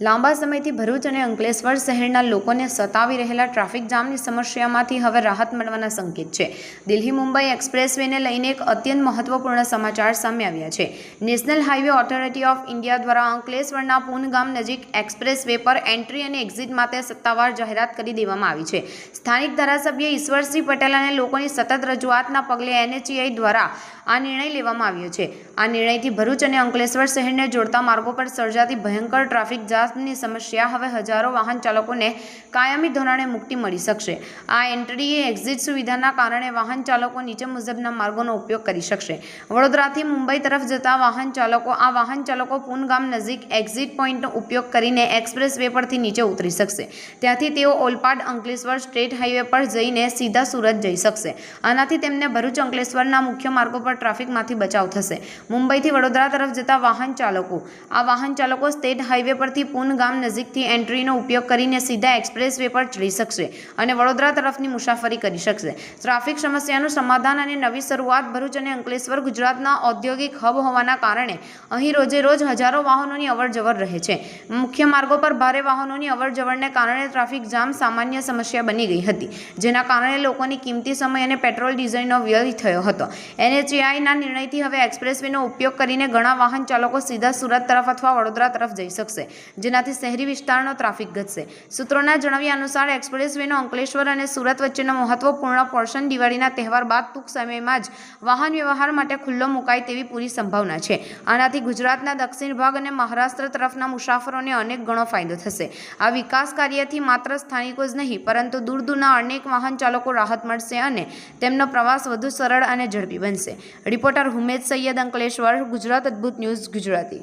લાંબા સમયથી ભરૂચ અને અંકલેશ્વર શહેરના લોકોને સતાવી રહેલા ટ્રાફિક જામની સમસ્યામાંથી હવે રાહત મળવાના સંકેત છે. દિલ્હી મુંબઈ એક્સપ્રેસવેને લઈને એક અત્યંત મહત્વપૂર્ણ સમાચાર સામે આવ્યા છે. National highway authority of India દ્વારા અંકલેશ્વરના પૂન ગામ નજીક એક્સપ્રેસવે પર એન્ટ્રી અને એક્ઝિટ માટે સત્તાવાર જાહેરાત કરી દેવામાં આવી છે. સ્થાનિક ધારાસભ્ય ઈશ્વરસિંહ પટેલ અને લોકોની સતત રજૂઆતના પગલે એનએચઈઆઈ દ્વારા આ નિર્ણય લેવામાં આવ્યો છે. આ નિર્ણયથી ભરૂચ અને અંકલેશ્વર શહેરને જોડતા માર્ગો પર સર્જાતી ભયંકર ટ્રાફિક જામની સમસ્યા હવે હજારો વાહન ચાલકોને કાયમી ધોરણે મુક્તિ મળી શકશે. આ એન્ટ્રી એક્ઝિટ સુવિધાના કારણે વાહન ચાલકો નીચે મુજબના માર્ગોનો ઉપયોગ કરી શકશે. વડોદરાથી મુંબઈ તરફ જતા વાહન ચાલકો, આ વાહન ચાલકો પૂનગામ નજીક એક્ઝિટ પોઈન્ટનો ઉપયોગ કરીને એક્સપ્રેસ વે પરથી નીચે ઉતરી શકશે. ત્યાંથી તેઓ ઓલપાડ અંકલેશ્વર સ્ટેટ હાઈવે પર જઈને સીધા સુરત જઈ શકશે. આનાથી તેમને ભરૂચ અંકલેશ્વરના મુખ્ય માર્ગો પર ટ્રાફિકમાંથી બચાવ થશે. મુંબઈથી વડોદરા તરફ જતા વાહન ચાલકો, આ વાહન ચાલકો સ્ટેટ હાઈવે પરથી ગામ નજીકથી એન્ટ્રીનો ઉપયોગ કરીને સીધા એક્સપ્રેસ વે પર ચડી શકશે અને વડોદરા તરફની મુસાફરી કરી શકશે. ટ્રાફિક સમસ્યાનું સમાધાન અને નવી શરૂઆત ભરૂચ અને અંકલેશ્વર ગુજરાતના ઔદ્યોગિક હબ હોવાના કારણે અહીં રોજે રોજ હજારો વાહનોની અવરજવર રહે છે. મુખ્ય માર્ગો પર ભારે વાહનોની અવરજવરને કારણે ટ્રાફિક જામ સામાન્ય સમસ્યા બની ગઈ હતી, જેના કારણે લોકોની કિંમતી સમય અને પેટ્રોલ ડીઝલનો વ્યય થયો હતો. એનએચએઆઈના નિર્ણયથી હવે એક્સપ્રેસવેનો ઉપયોગ કરીને ઘણા વાહન ચાલકો સીધા સુરત તરફ અથવા વડોદરા તરફ જઈ શકશે જેનાથી શહેરી વિસ્તારનો ટ્રાફિક ઘટશે. સૂત્રોના જણાવ્યા અનુસાર એક્સપ્રેસવેનો અંકલેશ્વર અને સુરત વચ્ચેનો મહત્વપૂર્ણ પોર્શન દિવાળીના તહેવાર બાદ ટૂંક સમયમાં જ વાહન વ્યવહાર માટે ખુલ્લો મુકાય તેવી પૂરી સંભાવના છે. આનાથી ગુજરાતના દક્ષિણ ભાગ અને મહારાષ્ટ્ર તરફના મુસાફરોને અનેક ગણો ફાયદો થશે. આ વિકાસ કાર્યથી માત્ર સ્થાનિકો જ નહીં, પરંતુ દૂર દૂરના અનેક વાહન ચાલકો રાહત મળશે અને તેમનો પ્રવાસ વધુ સરળ અને ઝડપી બનશે. રિપોર્ટર હુમેદ સૈયદ અંકલેશ્વર, ગુજરાત અદ્ભુત news Gujarati.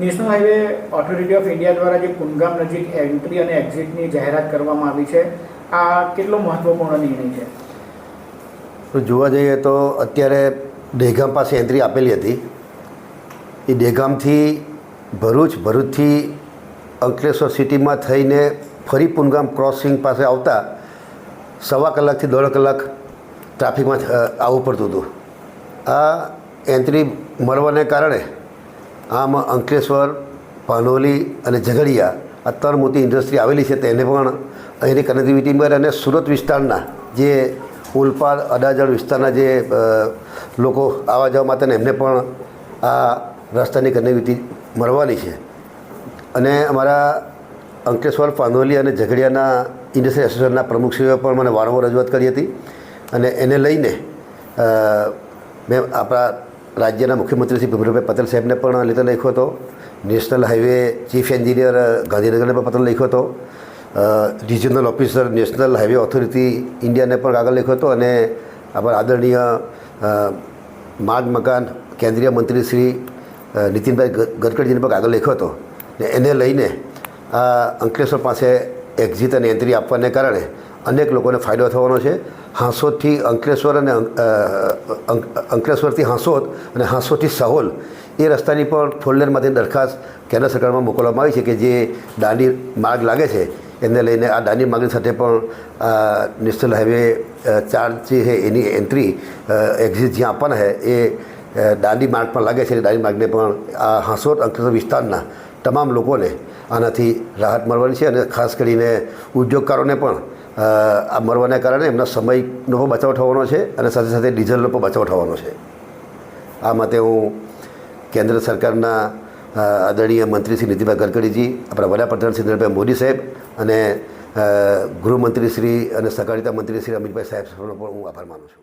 National highway authority of India દ્વારા જે કુનગામ નજીક એન્ટ્રી અને એક્ઝિટની જાહેરાત કરવામાં આવી છે, આ કેટલો મહત્વપૂર્ણ નિર્ણય છે? તો જોવા જઈએ તો અત્યારે દહેગામ પાસે એન્ટ્રી આપેલી હતી. એ દહેગામથી ભરૂચ, ભરૂચથી અંકલેશ્વર સિટીમાં થઈને ફરી પુનગામ ક્રોસિંગ પાસે આવતા સવા કલાકથી દોઢ કલાક ટ્રાફિકમાં આવવું પડતું હતું. આ એન્ટ્રી મળવાને કારણે આમ અંકલેશ્વર, પાનોલી અને ઝઘડિયા આ ત્રણ મોટી ઇન્ડસ્ટ્રી આવેલી છે તેને પણ અહીંની કનેક્ટિવિટી પર અને સુરત વિસ્તારના જે ઓલપાડ અડાજણ વિસ્તારના જે લોકો આવવા જવા માટે એમને પણ આ રસ્તાની કનેક્ટિવિટી મળવાની છે. અને અમારા અંકલેશ્વર, પાનોલી અને ઝઘડિયાના ઇન્ડસ્ટ્રી એસોસિએશનના પ્રમુખશ્રીઓએ પણ મને વારંવાર રજૂઆત કરી હતી. અને એને લઈને મેં આપણા રાજ્યના મુખ્યમંત્રી શ્રી ભૂપેન્દ્રભાઈ પટેલ સાહેબને પણ લેટર લખ્યો હતો. નેશનલ હાઈવે ચીફ એન્જિનિયર ગાંધીનગરને પણ પત્ર લખ્યો હતો. Regional officer national highway authority ઇન્ડિયાને પણ કાગળ લખ્યો હતો અને આપણા આદરણીય માર્ગ મકાન કેન્દ્રીય મંત્રી શ્રી નીતિનભાઈ ગડકરીજીને પણ કાગળ લખ્યો હતો. ને એને લઈને આ અંકલેશ્વર પાસે એક્ઝિટ અને એન્ટ્રી આપવાને કારણે અનેક લોકોને ફાયદો થવાનો છે. હાંસોદથી અંકલેશ્વર અને અંકલેશ્વરથી હાંસોદ અને હાંસોદથી સાહોલ એ રસ્તાની પણ ફોરલેનમાંથી દરખાસ્ત કેન્દ્ર સરકારમાં મોકલવામાં આવી છે કે જે દાંડી માર્ગ લાગે છે. એને લઈને આ દાંડી માર્ગની સાથે પણ નેશનલ હાઈવે ચાર જે છે એની એન્ટ્રી એક્ઝિટ જ્યાં આપવાના છે એ દાંડી માર્ગ પણ લાગે છે અને દાંડી માર્ગને પણ આ હાંસોદ અંકલેશ્વર વિસ્તારના તમામ લોકોને આનાથી રાહત મળવાની છે અને ખાસ કરીને ઉદ્યોગકારોને પણ આ મળવાને કારણે એમના સમયનો પણ બચાવ થવાનો છે અને સાથે સાથે ડીઝલનો પણ બચાવ થવાનો છે. આ માટે હું કેન્દ્ર સરકારના આદરણીય મંત્રી શ્રી નીતિનભાઈ ગડકરીજી, આપણા વડાપ્રધાન શ્રી નરેન્દ્રભાઈ મોદી સાહેબ અને ગૃહમંત્રી શ્રી અને સહકારિતા મંત્રી શ્રી અમિતભાઈ સાહેબ પણ હું આભાર માનું છું.